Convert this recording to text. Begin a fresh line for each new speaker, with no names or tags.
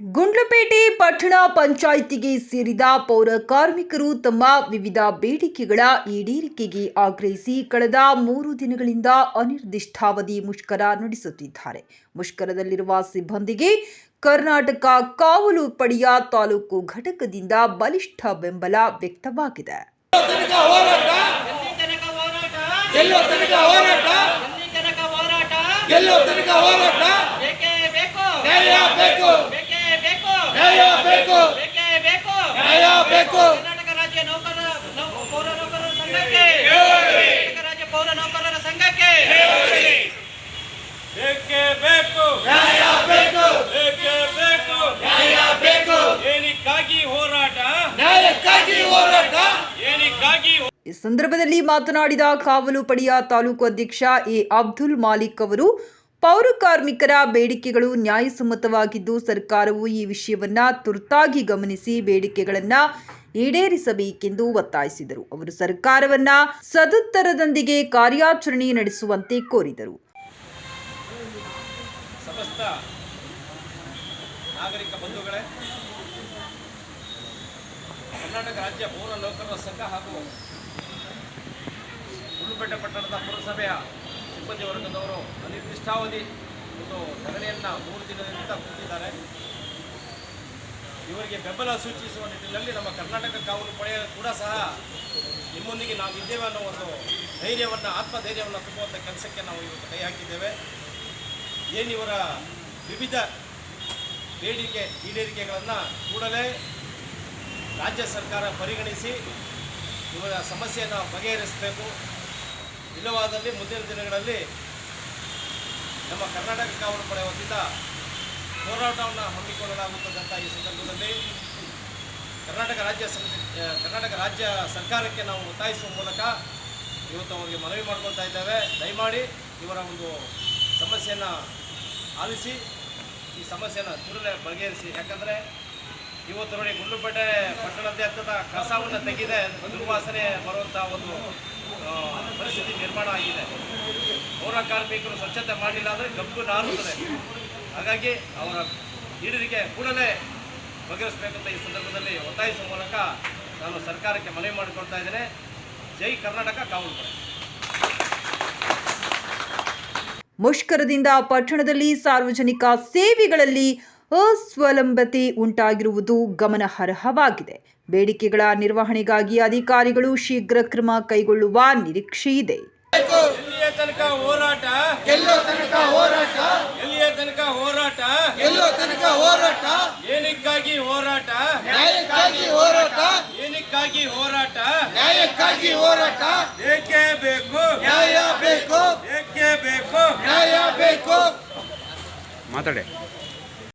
ಗುಂಡ್ಲುಪೇಟೆ ಪಟ್ಟಣ ಪಂಚಾಯಿತಿಗೆ ಸೇರಿದ ಪೌರ ಕಾರ್ಮಿಕರು ತಮ್ಮ ವಿವಿಧ ಬೇಡಿಕೆಗಳ ಈಡೇರಿಕೆಗೆ ಆಗ್ರಹಿಸಿ ಕಳೆದ ಮೂರು ದಿನಗಳಿಂದ ಅನಿರ್ದಿಷ್ಟಾವಧಿ ಮುಷ್ಕರ ನಡೆಸುತ್ತಿದ್ದಾರೆ. ಮುಷ್ಕರದಲ್ಲಿರುವ ಸಿಬ್ಬಂದಿಗೆ ಕರ್ನಾಟಕ ಕಾವಲು ಪಡೆಯ ತಾಲೂಕು ಘಟಕದಿಂದ ಬಲಿಷ್ಠ ಬೆಂಬಲ ವ್ಯಕ್ತವಾಗಿದೆ.
ತನಕ ಹೋರಾಟ
ಎಲ್ಲಿ ತನಕ ಹೋರಾಟ
ಗೆಲ್ಲೋ ತನಕ ಹೋರಾಟ
ಎಲ್ಲಿ ತನಕ ಹೋರಾಟ
ಗೆಲ್ಲೋ ತನಕ ಹೋರಾಟ
ಬೇಕೇ ಬೇಕು
ನ್ಯಾಯ ಬೇಕು
ಬೇಕೇ ಬೇಕು
ನ್ಯಾಯ ಬೇಕು
ಬೇಕೇ ಬೇಕು
ನ್ಯಾಯ ಬೇಕು.
ಕರ್ನಾಟಕ ರಾಜ್ಯ ನೌಕರರ ಪೌರ ನೌಕರರ ಸಂಘಕ್ಕೆ. ಕರ್ನಾಟಕ ರಾಜ್ಯ ಪೌರ ನೌಕರರ ಸಂಘಕ್ಕೆ.
ಏಕೆ ಬೇಕು?
ನ್ಯಾಯ ಬೇಕು.
ಬೇಕೇ ಬೇಕು?
ನ್ಯಾಯ ಬೇಕು.
ಏನಕ್ಕಾಗಿ ಹೋರಾಟ?
ನ್ಯಾಯಕ್ಕಾಗಿ ಹೋರಾಟ.
ಏನಕ್ಕಾಗಿ
ಈ ಸಂದರ್ಭದಲ್ಲಿ ಮಾತನಾಡಿದ ಕಾವಲು ಪಡೆಯ ತಾಲೂಕು ಅಧ್ಯಕ್ಷ ಎ ಅಬ್ದುಲ್ ಮಾಲಿಕ್ ಅವರು ಪೌರ ಕಾರ್ಮಿಕರ ಬೇಡಿಕೆಗಳು ನ್ಯಾಯಸಮ್ಮತವಾಗಿದ್ದು ಸರ್ಕಾರವು ಈ ವಿಷಯವನ್ನ ತುರ್ತಾಗಿ ಗಮನಿಸಿ ಬೇಡಿಕೆಗಳನ್ನ ಈಡೇರಿಸಬೇಕೆಂದು ಒತ್ತಾಯಿಸಿದರು. ಅವರು ಸರ್ಕಾರವನ್ನ ಸದುತ್ತರದೊಂದಿಗೆ ಕಾರ್ಯಾಚರಣೆ ನಡೆಸುವಂತೆ ಕೋರಿದರು.
ನಾಗರಿಕ ಬಂಧುಗಳೇ, ಕರ್ನಾಟಕ ರಾಜ್ಯ ಪೌರ ನೌಕರರ ಸಂಘ ಹಾಗೂ ಪಟ್ಟಣದ ಪುರಸಭೆಯ ಸಿಬ್ಬಂದಿ ವರ್ಗದವರು ಅನಿರ್ದಿಷ್ಟಾವಧಿ ಒಂದು ಧರಣಿಯನ್ನು ಮೂರು ದಿನದಿಂದ ಕೂತಿದ್ದಾರೆ. ಇವರಿಗೆ ಬೆಂಬಲ ಸೂಚಿಸುವ ನಿಟ್ಟಿನಲ್ಲಿ ನಮ್ಮ ಕರ್ನಾಟಕ ಕಾವಲು ಪಡೆ ಕೂಡ ಸಹ ನಿಮ್ಮೊಂದಿಗೆ ನಾವು ಇದ್ದೇವೆ ಅನ್ನೋ ಒಂದು ಧೈರ್ಯವನ್ನು, ಆತ್ಮಧೈರ್ಯವನ್ನು ತುಂಬುವಂಥ ಕೆಲಸಕ್ಕೆ ನಾವು ಇವತ್ತು ಕೈ ಹಾಕಿದ್ದೇವೆ. ಏನು ಇವರ ವಿವಿಧ ಬೇಡಿಕೆ, ಈಡೇರಿಕೆಗಳನ್ನು ಕೂಡಲೇ ರಾಜ್ಯ ಸರ್ಕಾರ ಪರಿಗಣಿಸಿ ಇವರ ಸಮಸ್ಯೆಯನ್ನು ಬಗೆಹರಿಸಬೇಕು. ಇಲ್ಲವಾದಲ್ಲಿ ಮುಂದಿನ ದಿನಗಳಲ್ಲಿ ನಮ್ಮ ಕರ್ನಾಟಕ ಕಾವಲು ಪಡೆ ವತಿಯಿಂದ ಹೋರಾಟವನ್ನು ಹಮ್ಮಿಕೊಳ್ಳಲಾಗುತ್ತದೆ ಅಂತ ಈ ಸಂದರ್ಭದಲ್ಲಿ ಕರ್ನಾಟಕ ರಾಜ್ಯ ಕರ್ನಾಟಕ ರಾಜ್ಯ ಸರ್ಕಾರಕ್ಕೆ ನಾವು ಒತ್ತಾಯಿಸುವ ಮೂಲಕ ಇವತ್ತು ಅವರಿಗೆ ಮನವಿ ಮಾಡ್ಕೊಳ್ತಾ ಇದ್ದೇವೆ. ದಯಮಾಡಿ ಇವರ ಒಂದು ಸಮಸ್ಯೆಯನ್ನು ಆಲಿಸಿ, ಈ ಸಮಸ್ಯೆಯನ್ನು ಕೂಡಲೇ ಬಗೆಹರಿಸಿ. ಯಾಕಂದರೆ ಇವತ್ತು ನೋಡಿ ಗುಂಡ್ಲುಪೇಟೆ ಪಟ್ಟಣಾದ್ಯಂತದ ಕಸವನ್ನು ತೆಗೆದೇ ದುರ್ವಾಸನೆ ಬರುವಂಥ ಒಂದು ಪರಿಸ್ಥಿತಿ ನಿರ್ಮಾಣ ಆಗಿದೆ. ಪೌರ ಕಾರ್ಮಿಕರು ಸ್ವಚ್ಛತೆ ಮಾಡಲಿಲ್ಲ ಅಂದರೆ ಗಬ್ಬು ನಾರುತ್ತದೆ. ಹಾಗಾಗಿ ಅವರ ಈಡೇರಿಕೆ ಕೂಡಲೇ ಬಗೆಹರಿಸಬೇಕಂತ ಈ ಸಂದರ್ಭದಲ್ಲಿ ಒತ್ತಾಯಿಸುವ ಮೂಲಕ ನಾನು ಸರ್ಕಾರಕ್ಕೆ ಮನವಿ ಮಾಡಿಕೊಳ್ತಾ ಇದ್ದೇನೆ. ಜೈ ಕರ್ನಾಟಕ, ಕಾವಲು
ಮುಷ್ಕರದಿಂದ ಪಟ್ಟಣದಲ್ಲಿ ಸಾರ್ವಜನಿಕ ಸೇವೆಗಳಲ್ಲಿ ಅಸ್ವಲಂಬತೆ ಉಂಟಾಗಿರುವುದು ಗಮನಾರ್ಹವಾಗಿದೆ. ಬೇಡಿಕೆಗಳ ನಿರ್ವಹಣೆಗಾಗಿ ಅಧಿಕಾರಿಗಳು ಶೀಘ್ರ ಕ್ರಮ ಕೈಗೊಳ್ಳುವ ನಿರೀಕ್ಷೆ ಇದೆ.
ಮಾತಾಡೆ ತನಕ ಹೋರಾಟ
ಗೆಲ್ಲೋ ತನಕ ಹೋರಾಟ
ಎಲ್ಲಿಯ ತನಕ ಹೋರಾಟ
ಗೆಲ್ಲೋ ತನಕ ಹೋರಾಟ
ಏನಕ್ಕಾಗಿ ಹೋರಾಟ
ನ್ಯಾಯಕ್ಕಾಗಿ ಹೋರಾಟ
ಏನಕ್ಕಾಗಿ ಹೋರಾಟ
ನ್ಯಾಯಕ್ಕಾಗಿ ಹೋರಾಟ
ಏಕೆ ಬೇಕು
ನ್ಯಾಯ ಬೇಕು
ಏಕೆ ಬೇಕು?
ನ್ಯಾಯ ಬೇಕು.
ಮಾತಾಡಿ.